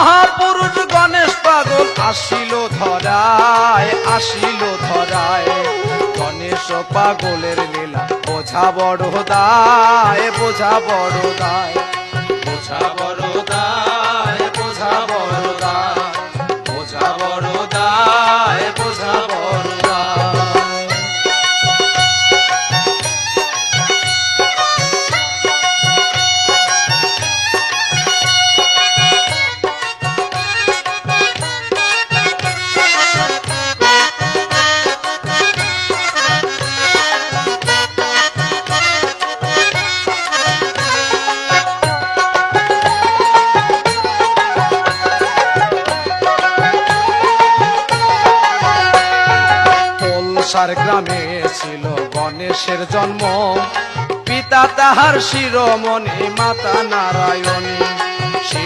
মহাপুরুষ গণেশ পাগল আসিল ধরায় আসিল ধরায়। গণেশ পাগলের লীলা, বোঝা বড় দায়, বোঝা বড় দায়। বোঝা বড় দায়, বোঝা বড় দায়। বোঝা বড় দায়, বোঝা বড় কলসার গ্রামে ছিল গণেশের জন্ম। পিতা তাহার শিরোমণি মাতা নারায়ণী।